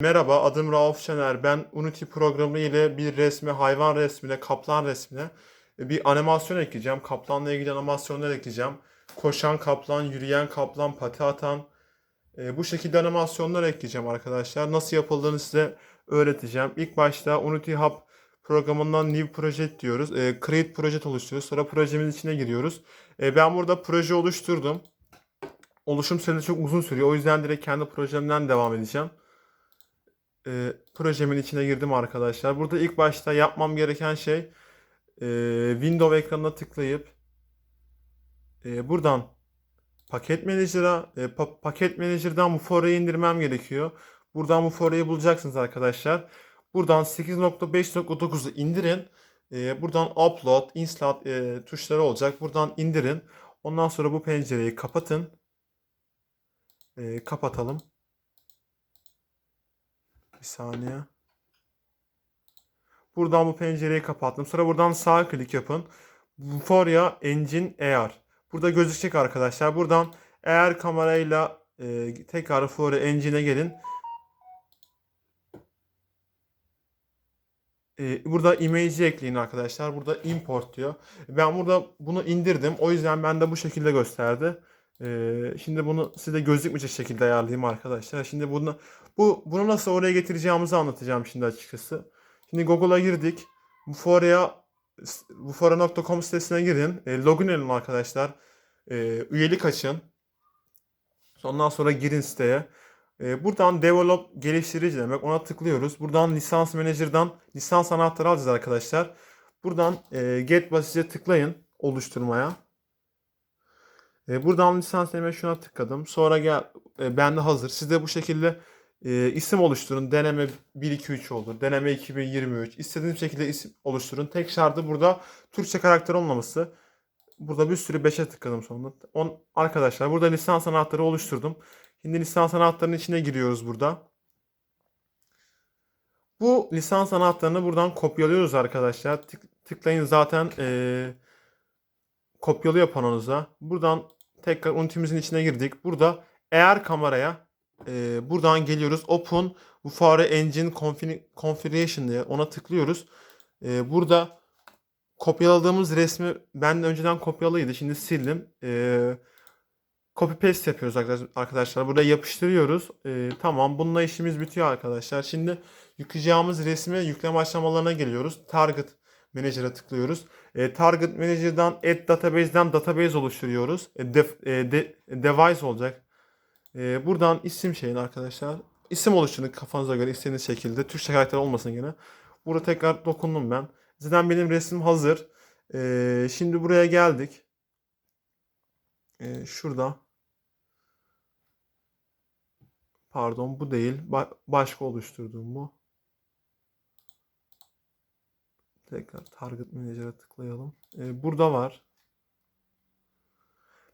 Merhaba, adım Rauf Şener. Ben Unity programı ile bir resme, hayvan resmine, kaplan resmine e, bir animasyon ekleyeceğim. Kaplanla ilgili animasyonlar ekleyeceğim. Koşan kaplan, yürüyen kaplan, pati atan. e, bu şekilde animasyonlar ekleyeceğim arkadaşlar. Nasıl yapıldığını size öğreteceğim. İlk başta Unity Hub programından New Project diyoruz. E, Create Project oluşturuyoruz. Sonra projemin içine giriyoruz. E, ben burada proje oluşturdum. Oluşum süresi çok uzun sürüyor. O yüzden direkt kendi projemden devam edeceğim e, projemin içine girdim arkadaşlar. Burada ilk başta yapmam gereken şey e, Windows ekranına tıklayıp e, buradan Paket Manager'a e, pa- Paket Manager'dan bu forayı indirmem gerekiyor. Buradan bu forayı bulacaksınız arkadaşlar. Buradan 8.5.9'u indirin. E, buradan Upload, Install e, tuşları olacak. Buradan indirin. Ondan sonra bu pencereyi kapatın. E, kapatalım. Saniye. Buradan bu pencereyi kapattım. Sonra buradan sağ klik yapın. Vuforia Engine AR. Burada gözükecek arkadaşlar. Buradan eğer kamerayla e, tekrar Vuforia Engine'e gelin. E, burada image'i ekleyin arkadaşlar. Burada import diyor. Ben burada bunu indirdim. O yüzden ben de bu şekilde gösterdi. E, şimdi bunu size gözükmeyecek şekilde ayarlayayım arkadaşlar. Şimdi bunu bu bunu nasıl oraya getireceğimizi anlatacağım şimdi açıkçası. Şimdi Google'a girdik. Vuforia Vuforia.com sitesine girin. E, login edin arkadaşlar. E, üyelik açın. Ondan sonra girin siteye. E, buradan develop geliştirici demek. Ona tıklıyoruz. Buradan lisans manager'dan lisans anahtarı alacağız arkadaşlar. Buradan e, get basitçe tıklayın oluşturmaya. E, buradan lisans şuna tıkladım. Sonra gel e, bende hazır. Siz de bu şekilde e, isim oluşturun. Deneme 1 2 3 olur. Deneme 2023. İstediğiniz şekilde isim oluşturun. Tek şartı burada Türkçe karakter olmaması. Burada bir sürü 5'e tıkladım sonunda. On, arkadaşlar burada lisans anahtarı oluşturdum. Şimdi lisans anahtarının içine giriyoruz burada. Bu lisans anahtarını buradan kopyalıyoruz arkadaşlar. Tık, tıklayın zaten e, kopyalıyor panonuza. Buradan tekrar Unity'mizin içine girdik. Burada eğer kameraya e, buradan geliyoruz. Open Vuforia Engine Config- Configuration diye ona tıklıyoruz. E, burada kopyaladığımız resmi ben de önceden kopyalıydı. Şimdi sildim. E, copy paste yapıyoruz arkadaş- arkadaşlar. Burada yapıştırıyoruz. E, tamam. Bununla işimiz bitiyor arkadaşlar. Şimdi yükleyeceğimiz resmi yükleme aşamalarına geliyoruz. Target Manager'a tıklıyoruz. E, Target Manager'dan Add Database'den database oluşturuyoruz. E, def- e, de- device olacak. E, buradan isim şeyin arkadaşlar. İsim oluşturun kafanıza göre istediğiniz şekilde. Türkçe karakter olmasın gene. Burada tekrar dokundum ben. Zaten benim resmim hazır. E, şimdi buraya geldik. E, şurada. Pardon bu değil. Ba- başka oluşturduğum bu. Tekrar Target Manager'a tıklayalım. E, burada var.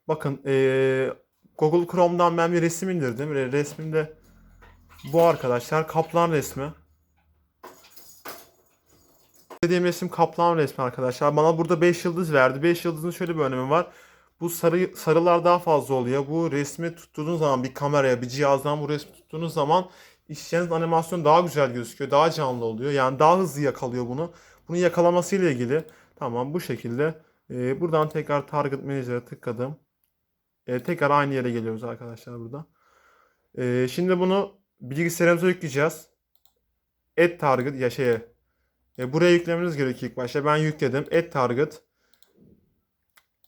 Bakın e, Google Chrome'dan ben bir resim indirdim. Re- Resmimde bu arkadaşlar kaplan resmi. Dediğim resim kaplan resmi arkadaşlar. Bana burada 5 yıldız verdi. 5 yıldızın şöyle bir önemi var. Bu sarı sarılar daha fazla oluyor. Bu resmi tuttuğunuz zaman bir kameraya, bir cihazdan bu resmi tuttuğunuz zaman işleyeceğiniz animasyon daha güzel gözüküyor. Daha canlı oluyor. Yani daha hızlı yakalıyor bunu. Bunu yakalaması ile ilgili tamam bu şekilde e, buradan tekrar Target Manager'a tıkladım. E, tekrar aynı yere geliyoruz arkadaşlar burada. E, şimdi bunu bilgisayarımıza yükleyeceğiz. Add Target ya şeye e, buraya yüklemeniz gerekiyor ilk başta. Ben yükledim. Add Target.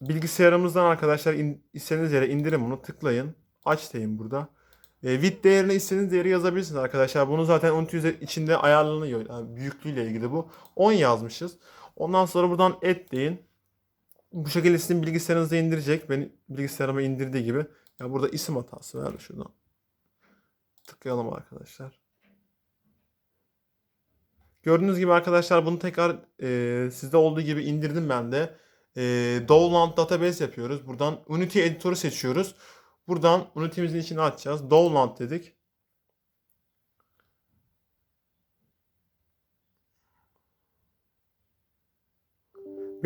Bilgisayarımızdan arkadaşlar in, istediğiniz yere indirin bunu. Tıklayın. Aç deyin burada. E, width değerini istediğiniz değeri yazabilirsiniz arkadaşlar. Bunu zaten Unity içinde ayarlanıyor. Yani büyüklüğüyle ilgili bu. 10 yazmışız. Ondan sonra buradan add deyin. Bu şekilde sizin bilgisayarınıza indirecek. Benim bilgisayarıma indirdiği gibi. Ya burada isim hatası var. Şuradan tıklayalım arkadaşlar. Gördüğünüz gibi arkadaşlar bunu tekrar e, sizde olduğu gibi indirdim ben de. E, Dowland Database yapıyoruz. Buradan Unity editörü seçiyoruz. Buradan Unity'mizin içine açacağız. Dowland dedik.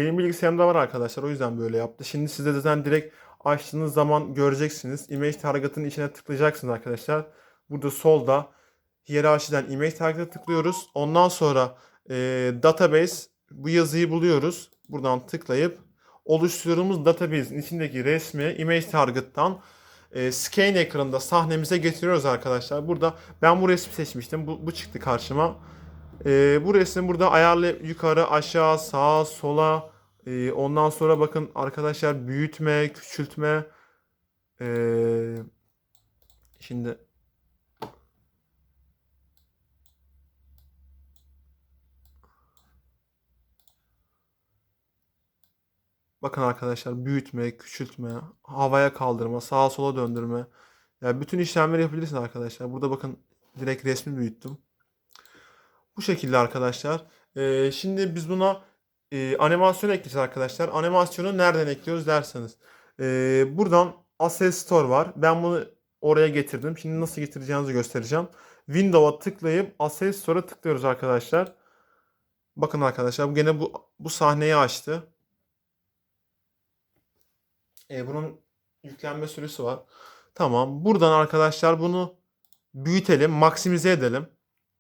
Benim bilgisayarımda var arkadaşlar. O yüzden böyle yaptı. Şimdi size zaten direkt açtığınız zaman göreceksiniz. Image Target'ın içine tıklayacaksınız arkadaşlar. Burada solda hiyerarşiden image target'a tıklıyoruz. Ondan sonra e, database bu yazıyı buluyoruz. Buradan tıklayıp oluşturduğumuz database'in içindeki resmi image target'tan e, scan ekranında sahnemize getiriyoruz arkadaşlar. Burada ben bu resmi seçmiştim. Bu, bu çıktı karşıma. E, bu resmi burada ayarlayıp yukarı, aşağı, sağa, sola e, ondan sonra bakın arkadaşlar büyütme, küçültme e, şimdi Bakın arkadaşlar büyütme, küçültme, havaya kaldırma, sağa sola döndürme. Yani bütün işlemleri yapabilirsiniz arkadaşlar. Burada bakın direkt resmi büyüttüm. Bu şekilde arkadaşlar. Ee, şimdi biz buna e, animasyon ekleyeceğiz arkadaşlar. Animasyonu nereden ekliyoruz derseniz. Ee, buradan Asset Store var. Ben bunu oraya getirdim. Şimdi nasıl getireceğinizi göstereceğim. Windows'a tıklayıp Asset Store'a tıklıyoruz arkadaşlar. Bakın arkadaşlar bu gene bu, bu sahneyi açtı. E, bunun yüklenme süresi var. Tamam. Buradan arkadaşlar bunu büyütelim, maksimize edelim.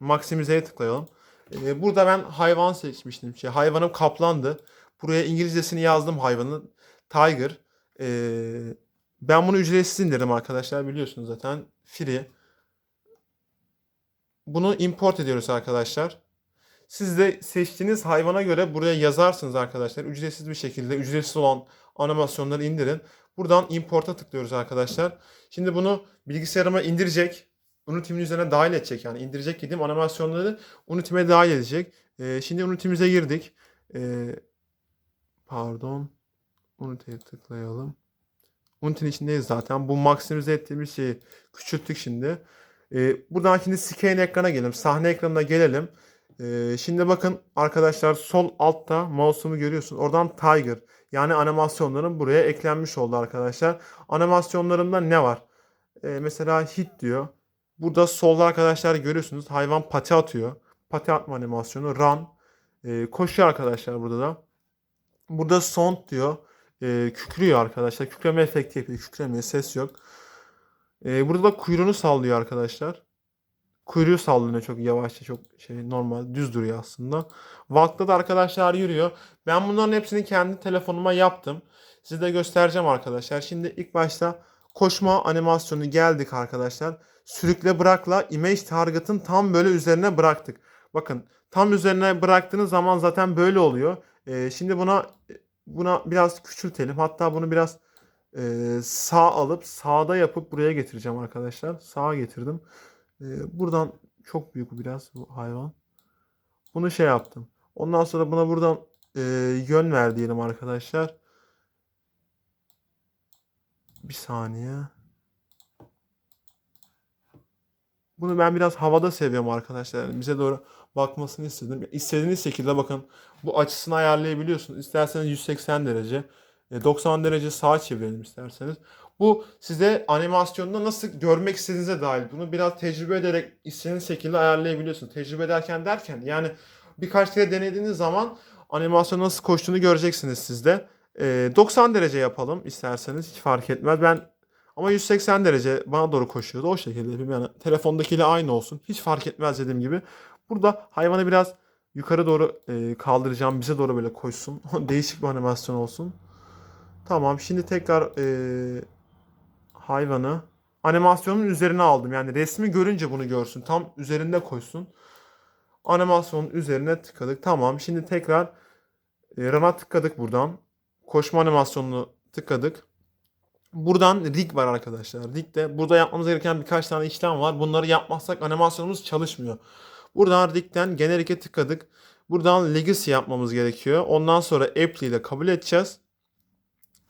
Maksimizeye tıklayalım. E, burada ben hayvan seçmiştim. Şey, hayvanım kaplandı. Buraya İngilizcesini yazdım hayvanın. Tiger. E, ben bunu ücretsiz indirdim arkadaşlar. Biliyorsunuz zaten. Free. Bunu import ediyoruz arkadaşlar. Siz de seçtiğiniz hayvana göre buraya yazarsınız arkadaşlar. Ücretsiz bir şekilde ücretsiz olan animasyonları indirin. Buradan import'a tıklıyoruz arkadaşlar. Şimdi bunu bilgisayarıma indirecek. Unity'min üzerine dahil edecek yani. indirecek dediğim animasyonları Unity'me dahil edecek. Ee, şimdi Unity'mize girdik. Ee, pardon. Unity'ye tıklayalım. Unity'nin içindeyiz zaten. Bu maksimize ettiğimiz şeyi küçülttük şimdi. Ee, buradan şimdi scan ekrana gelelim. Sahne ekranına gelelim. Ee, şimdi bakın arkadaşlar sol altta mouse'umu görüyorsunuz. Oradan Tiger yani animasyonların buraya eklenmiş oldu arkadaşlar. Animasyonlarımda ne var? Ee, mesela hit diyor. Burada solda arkadaşlar görüyorsunuz hayvan pati atıyor. Pati atma animasyonu run. Ee, koşuyor arkadaşlar burada da. Burada sound diyor. Ee, kükrüyor arkadaşlar. Kükreme efekti yapıyor. Kükremiyor. Ses yok. Ee, burada da kuyruğunu sallıyor arkadaşlar. Kuyruğu sallanıyor çok yavaşça çok şey normal düz duruyor aslında. Walk'ta da arkadaşlar yürüyor. Ben bunların hepsini kendi telefonuma yaptım. Size de göstereceğim arkadaşlar. Şimdi ilk başta koşma animasyonu geldik arkadaşlar. Sürükle bırakla image target'ın tam böyle üzerine bıraktık. Bakın tam üzerine bıraktığınız zaman zaten böyle oluyor. Ee, şimdi buna buna biraz küçültelim. Hatta bunu biraz e, sağ alıp sağda yapıp buraya getireceğim arkadaşlar. Sağa getirdim. Ee, buradan çok büyük biraz bu hayvan. Bunu şey yaptım. Ondan sonra buna buradan e, yön ver diyelim arkadaşlar. Bir saniye. Bunu ben biraz havada seviyorum arkadaşlar. Yani bize doğru bakmasını istedim. İstediğiniz şekilde bakın bu açısını ayarlayabiliyorsunuz. İsterseniz 180 derece, 90 derece sağa çevirelim isterseniz. Bu size animasyonda nasıl görmek istediğinize dair. Bunu biraz tecrübe ederek istediğiniz şekilde ayarlayabiliyorsunuz. Tecrübe ederken derken yani birkaç kere denediğiniz zaman animasyon nasıl koştuğunu göreceksiniz siz de. Ee, 90 derece yapalım isterseniz hiç fark etmez. Ben ama 180 derece bana doğru koşuyordu. O şekilde yapayım. Yani telefondakiyle aynı olsun. Hiç fark etmez dediğim gibi. Burada hayvanı biraz yukarı doğru e, kaldıracağım. Bize doğru böyle koşsun. Değişik bir animasyon olsun. Tamam. Şimdi tekrar e, hayvanı animasyonun üzerine aldım. Yani resmi görünce bunu görsün. Tam üzerinde koysun. Animasyonun üzerine tıkladık. Tamam. Şimdi tekrar e, run'a tıkladık buradan. Koşma animasyonunu tıkladık. Buradan rig var arkadaşlar. Rig'de burada yapmamız gereken birkaç tane işlem var. Bunları yapmazsak animasyonumuz çalışmıyor. Buradan rig'den generic'e tıkladık. Buradan legacy yapmamız gerekiyor. Ondan sonra apply ile kabul edeceğiz.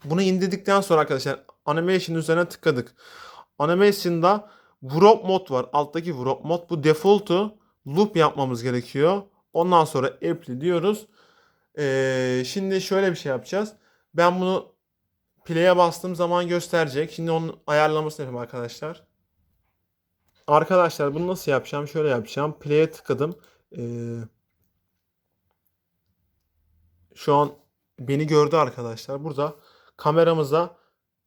Bunu indirdikten sonra arkadaşlar animation üzerine tıkladık. Animation'da Wrap mod var. Alttaki Wrap mod. Bu default'u loop yapmamız gerekiyor. Ondan sonra apply diyoruz. Ee, şimdi şöyle bir şey yapacağız. Ben bunu play'e bastığım zaman gösterecek. Şimdi onun ayarlamasını yapayım arkadaşlar. Arkadaşlar bunu nasıl yapacağım? Şöyle yapacağım. Play'e tıkladım. Ee, şu an beni gördü arkadaşlar. Burada kameramıza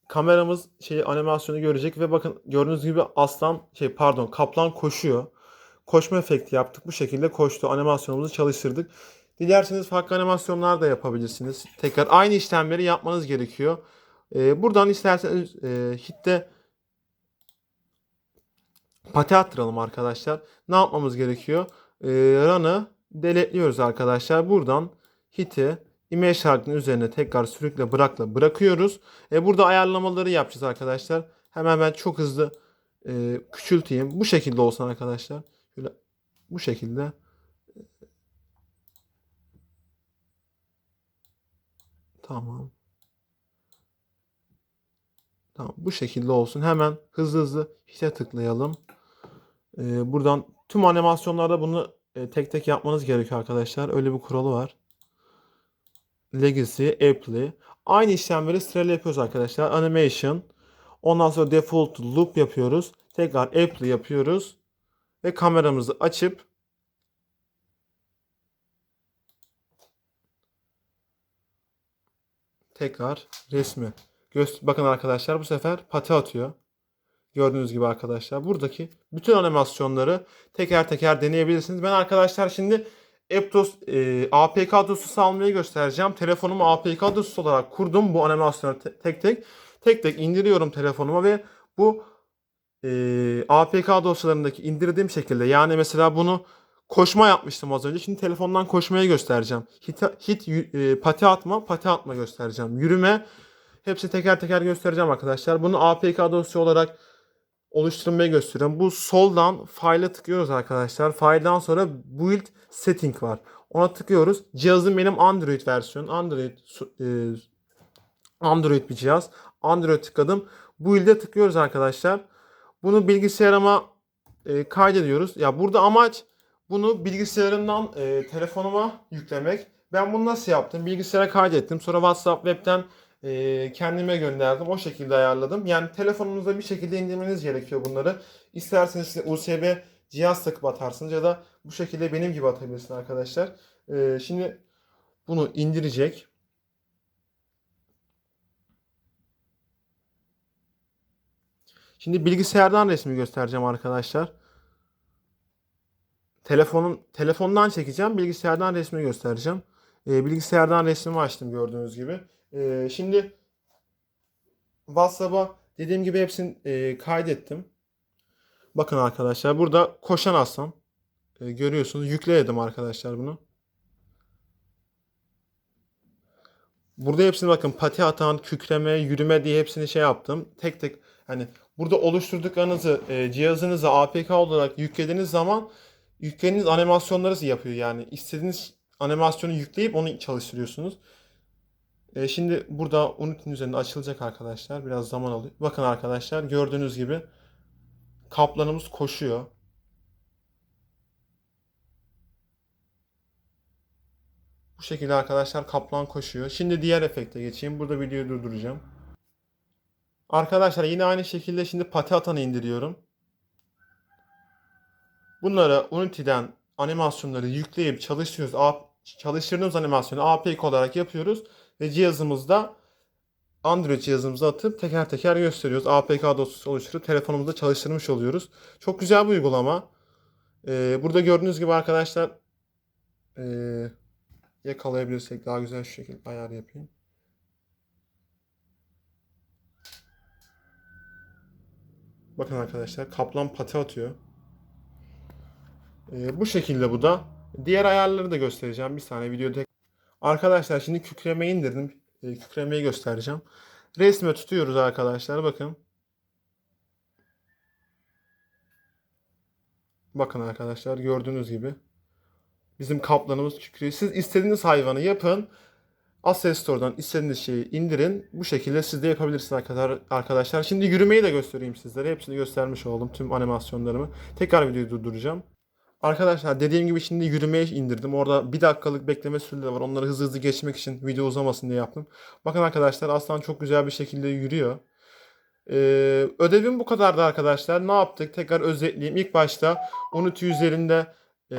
kameramız şey animasyonu görecek ve bakın gördüğünüz gibi aslan şey pardon kaplan koşuyor. koşma efekti yaptık. Bu şekilde koştu. Animasyonumuzu çalıştırdık. Dilerseniz farklı animasyonlar da yapabilirsiniz. Tekrar aynı işlemleri yapmanız gerekiyor. Ee, buradan isterseniz e, hitte pati attıralım arkadaşlar. Ne yapmamız gerekiyor? Ee, run'ı deletliyoruz arkadaşlar. Buradan hit'i image şarkının üzerine tekrar sürükle bırakla bırakıyoruz. E, burada ayarlamaları yapacağız arkadaşlar. Hemen ben çok hızlı e, küçülteyim. Bu şekilde olsun arkadaşlar. Şöyle bu şekilde. Tamam. Tamam bu şekilde olsun. Hemen hızlı hızlı hit'e tıklayalım. Ee, buradan tüm animasyonlarda bunu e, tek tek yapmanız gerekiyor arkadaşlar. Öyle bir kuralı var. Legacy, Apply. Aynı işlemleri sırayla yapıyoruz arkadaşlar. Animation. Ondan sonra default loop yapıyoruz. Tekrar Apply yapıyoruz. Ve kameramızı açıp tekrar resmi. Bakın arkadaşlar bu sefer pati atıyor. Gördüğünüz gibi arkadaşlar. Buradaki bütün animasyonları teker teker deneyebilirsiniz. Ben arkadaşlar şimdi Aptos e, APK dosyası almayı göstereceğim. Telefonumu APK dosyası olarak kurdum bu animasyonu te- tek tek. Tek tek indiriyorum telefonuma ve bu e, APK dosyalarındaki indirdiğim şekilde yani mesela bunu koşma yapmıştım az önce. Şimdi telefondan koşmayı göstereceğim. Hit, hit e, pati atma, pati atma göstereceğim. Yürüme hepsi teker teker göstereceğim arkadaşlar. Bunu APK dosya olarak oluşturmayı gösteriyorum. Bu soldan file'a tıklıyoruz arkadaşlar. File'dan sonra build setting var. Ona tıklıyoruz. Cihazım benim Android versiyonu. Android e, Android bir cihaz. Android tıkladım. Build'e tıklıyoruz arkadaşlar. Bunu bilgisayarıma e, kaydediyoruz. Ya burada amaç bunu bilgisayarımdan e, telefonuma yüklemek. Ben bunu nasıl yaptım? Bilgisayara kaydettim. Sonra WhatsApp webten e, kendime gönderdim. O şekilde ayarladım. Yani telefonunuzda bir şekilde indirmeniz gerekiyor bunları. İsterseniz size USB cihaz takıp atarsınız ya da bu şekilde benim gibi atabilirsiniz arkadaşlar. E, şimdi bunu indirecek. Şimdi bilgisayardan resmi göstereceğim arkadaşlar. Telefonun telefondan çekeceğim, bilgisayardan resmi göstereceğim. E, bilgisayardan resmimi açtım gördüğünüz gibi. E, şimdi WhatsApp'a dediğim gibi hepsini e, kaydettim. Bakın arkadaşlar burada koşan aslan. E, görüyorsunuz. Yükle dedim arkadaşlar bunu. Burada hepsini bakın pati atan, kükreme, yürüme diye hepsini şey yaptım. Tek tek hani burada oluşturduklarınızı e, cihazınıza APK olarak yüklediğiniz zaman yüklediğiniz animasyonları yapıyor yani. istediğiniz animasyonu yükleyip onu çalıştırıyorsunuz. E, şimdi burada Unity'nin üzerinde açılacak arkadaşlar. Biraz zaman alıyor. Bakın arkadaşlar gördüğünüz gibi kaplanımız koşuyor. Bu şekilde arkadaşlar kaplan koşuyor. Şimdi diğer efekte geçeyim. Burada videoyu durduracağım. Arkadaşlar yine aynı şekilde şimdi pati atanı indiriyorum. Bunları Unity'den animasyonları yükleyip çalıştırıyoruz. A- Çalıştırdığımız animasyonu APK olarak yapıyoruz ve cihazımızda Android cihazımıza atıp teker teker gösteriyoruz. APK dosyası oluşturup telefonumuzda çalıştırmış oluyoruz. Çok güzel bir uygulama. Ee, burada gördüğünüz gibi arkadaşlar ee, yakalayabilirsek daha güzel şu şekilde ayar yapayım. Bakın arkadaşlar kaplan pati atıyor. Ee, bu şekilde bu da. Diğer ayarları da göstereceğim. Bir saniye videoda. Arkadaşlar şimdi kükremeyi indirdim. Ee, kükremeyi göstereceğim. Resme tutuyoruz arkadaşlar. Bakın. Bakın arkadaşlar gördüğünüz gibi. Bizim kaplanımız kükrüyor. Siz istediğiniz hayvanı yapın. Asset Store'dan istediğiniz şeyi indirin. Bu şekilde siz de yapabilirsiniz arkadaşlar. Şimdi yürümeyi de göstereyim sizlere. Hepsini göstermiş oldum. Tüm animasyonlarımı. Tekrar videoyu durduracağım. Arkadaşlar dediğim gibi şimdi yürümeye indirdim. Orada bir dakikalık bekleme süreleri var. Onları hızlı hızlı geçmek için video uzamasın diye yaptım. Bakın arkadaşlar aslan çok güzel bir şekilde yürüyor. Ee, ödevim bu kadardı arkadaşlar. Ne yaptık? Tekrar özetleyeyim. İlk başta Unity üzerinde e,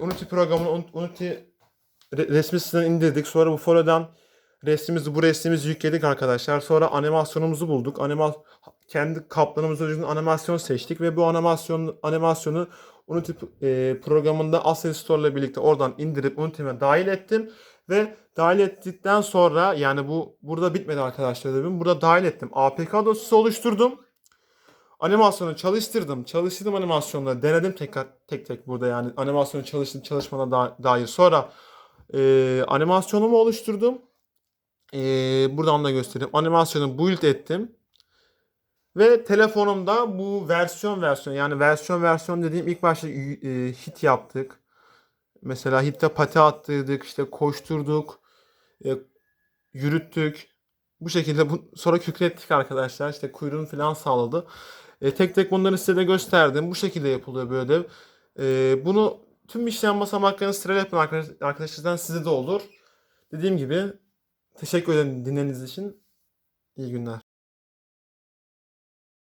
Unity programını Unity resmi siteden indirdik. Sonra bu folodan resmimizi bu resmimizi yükledik arkadaşlar. Sonra animasyonumuzu bulduk. Anima kendi kaplanımıza uygun animasyon seçtik ve bu animasyon animasyonu Unity e, programında Asset Store ile birlikte oradan indirip Unity'me dahil ettim. Ve dahil ettikten sonra yani bu burada bitmedi arkadaşlar dedim. Burada dahil ettim. APK dosyası oluşturdum. Animasyonu çalıştırdım. Çalıştırdım animasyonları. Denedim tekrar tek tek burada yani animasyonu çalıştım çalışmana da- dair. Sonra e, animasyonumu oluşturdum. E, buradan da göstereyim. Animasyonu build ettim. Ve telefonumda bu versiyon versiyon yani versiyon versiyon dediğim ilk başta e, hit yaptık. Mesela hitte pati attırdık, işte koşturduk, e, yürüttük. Bu şekilde bu, sonra kükrettik arkadaşlar. İşte kuyruğunu falan sağladı. E, tek tek bunları size de gösterdim. Bu şekilde yapılıyor böyle. E, bunu tüm işlem basamaklarını sırayla yapın arkadaş- arkadaşlardan size de olur. Dediğim gibi teşekkür ederim dinlediğiniz için. İyi günler.